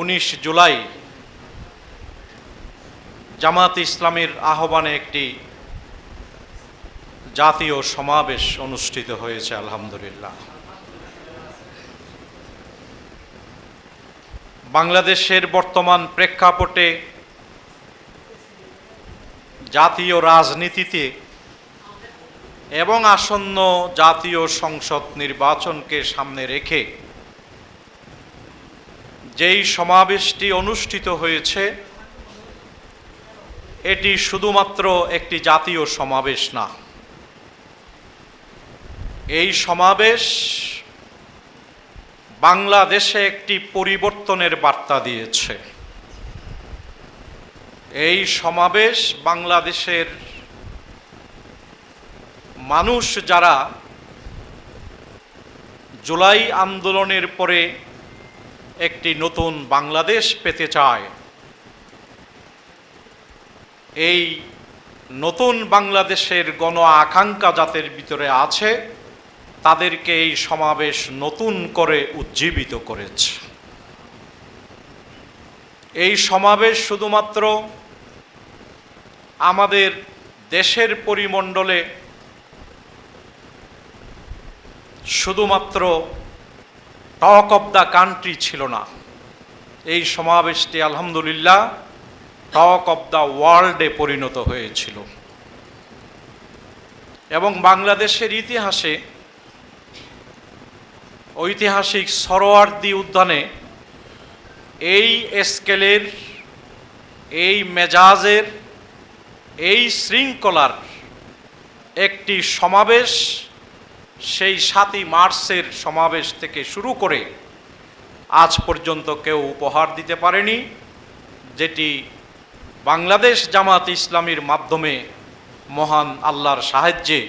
উনিশ জুলাই জামাত ইসলামের আহ্বানে একটি জাতীয় সমাবেশ অনুষ্ঠিত হয়েছে, আলহামদুলিল্লাহ। বাংলাদেশের বর্তমান প্রেক্ষাপটে জাতীয় রাজনীতিতে এবং আসন্ন জাতীয় সংসদ নির্বাচনকে সামনে রেখে যেই সমাবেশটি অনুষ্ঠিত হয়েছে, এটি শুধুমাত্র একটি জাতীয় সমাবেশ না। এই সমাবেশ বাংলাদেশে একটি পরিবর্তনের বার্তা দিয়েছে। এই সমাবেশ বাংলাদেশের মানুষ যারা জুলাই আন্দোলনের পরে একটি নতুন বাংলাদেশ পেতে চায়। এই নতুন বাংলাদেশের গণ আকাঙ্ক্ষা যাদের ভিতরে আছে, তাদেরকে এই সমাবেশ নতুন করে উজ্জীবিত করেছে। এই সমাবেশ শুধুমাত্র আমাদের দেশের পরিমণ্ডলে শুধুমাত্র টক অব দ্য কান্ট্রি ছিল না। এই সমাবেশটি আলহামদুলিল্লাহ টক অব দ্য ওয়ার্ল্ডে পরিণত হয়েছিল। এবং বাংলাদেশের ইতিহাসে ঐতিহাসিক সরোয়ার্দি উদ্যানে এই স্কেলের, এই মেজাজের, এই শৃঙ্খলার একটি সমাবেশ সেই সাতই মার্চের সমাবেশ থেকে শুরু করে আজ পর্যন্ত কেউ উপহার দিতে পারেনি, যেটি বাংলাদেশ জামাত ইসলামীর মাধ্যমে মহান আল্লাহর সাহায্যে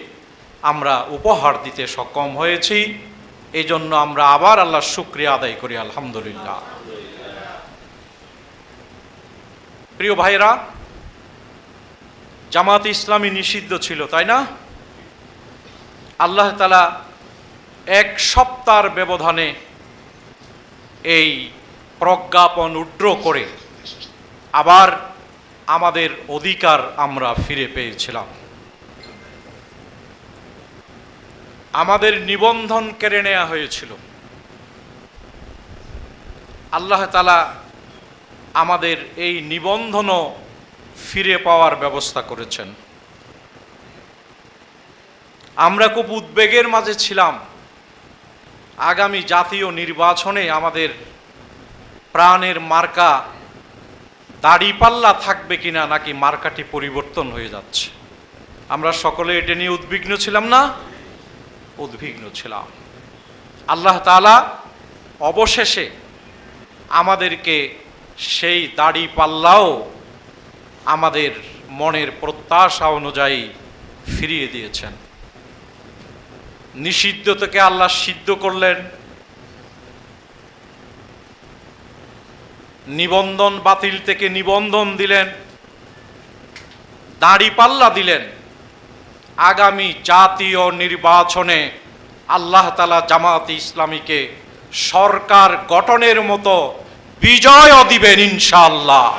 আমরা উপহার দিতে সক্ষম হয়েছি। এই জন্য আমরা আবার আল্লাহর শুক্রিয়া আদায় করি, আলহামদুলিল্লাহ। প্রিয় ভাইরা জামাত ইসলামী নিষিদ্ধ ছিল, তাই না? আল্লাহ তালা এক সপ্তাহের ব্যবধানে এই প্রজ্ঞাপন উড্র করে আবার আমাদের অধিকার আমরা ফিরে পেয়েছিলাম। আমাদের নিবন্ধন কেড়ে নেওয়া হয়েছিল। আল্লাহ তালা আমাদের এই নিবন্ধনও ফিরে পাওয়ার ব্যবস্থা করেছেন। আমরা খুব উদ্বেগের মাঝে ছিলাম। আগামী জাতীয় নির্বাচনে আমাদের প্রাণের মার্কা দাড়িপাল্লা থাকবে কিনা নাকি মার্কাটি পরিবর্তন হয়ে যাচ্ছে। আমরা সকলে এটা নিয়ে উদ্বিগ্ন ছিলাম না? উদ্বিগ্ন ছিলাম। আল্লাহ তালা অবশেষে আমাদেরকে সেই দাড়ি পাল্লাও আমাদের মনের প্রত্যাশা অনুযায়ী ফিরিয়ে দিয়েছেন। নিষিদ্ধ থেকে আল্লাহ সিদ্ধ করলেন। নিবন্ধন বাতিল থেকে নিবন্ধন দিলেন। দাড়ি পাল্লা দিলেন। আগামী জাতীয় নির্বাচনে আল্লাহ তালা জামাত ইসলামীকে সরকার গঠনের মতো বিজয় দিবেন ইনশাল্লাহ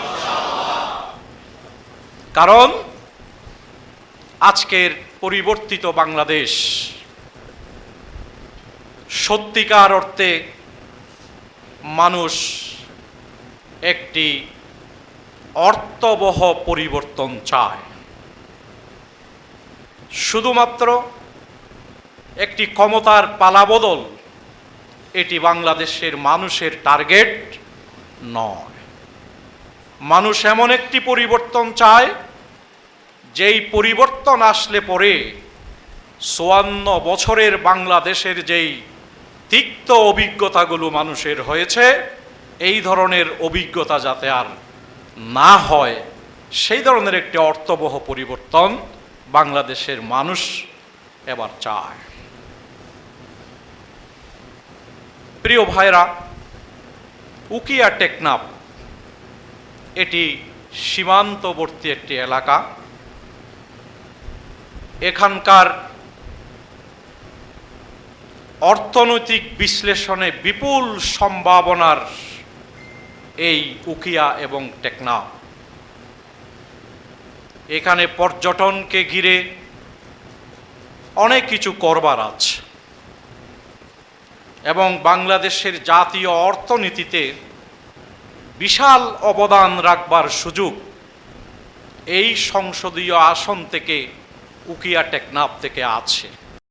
কারণ আজকের পরিবর্তিত বাংলাদেশ সত্যিকার অর্থে মানুষ একটি অর্থবহ পরিবর্তন চায়। শুধুমাত্র একটি ক্ষমতার পালাবদল এটি বাংলাদেশের মানুষের টার্গেট নয়। মানুষ এমন একটি পরিবর্তন চায়, যেই পরিবর্তন আসলে পরে চুয়ান্ন বছরের বাংলাদেশের যেই তিক্ত অভিজ্ঞতাগুলো মানুষের হয়েছে, এই ধরনের অভিজ্ঞতা যাতে আর না হয়, সেই ধরনের একটি অর্থবহ পরিবর্তন বাংলাদেশের মানুষ এবার চায়। প্রিয় ভাইরা, উকিয়া টেকনাফ, এটি সীমান্তবর্তী একটি এলাকা। এখানকার অর্থনৈতিক বিশ্লেষণে বিপুল সম্ভাবনার এই উকিয়া এবং টেকনাফ এখানে পর্যটনকে ঘিরে অনেক কিছু করবার আছে। এবং বাংলাদেশের জাতীয় অর্থনীতিতে বিশাল অবদান রাখবার সুযোগ এই সংসদীয় আসন থেকে উকিয়া টেকনাফ থেকে আছে।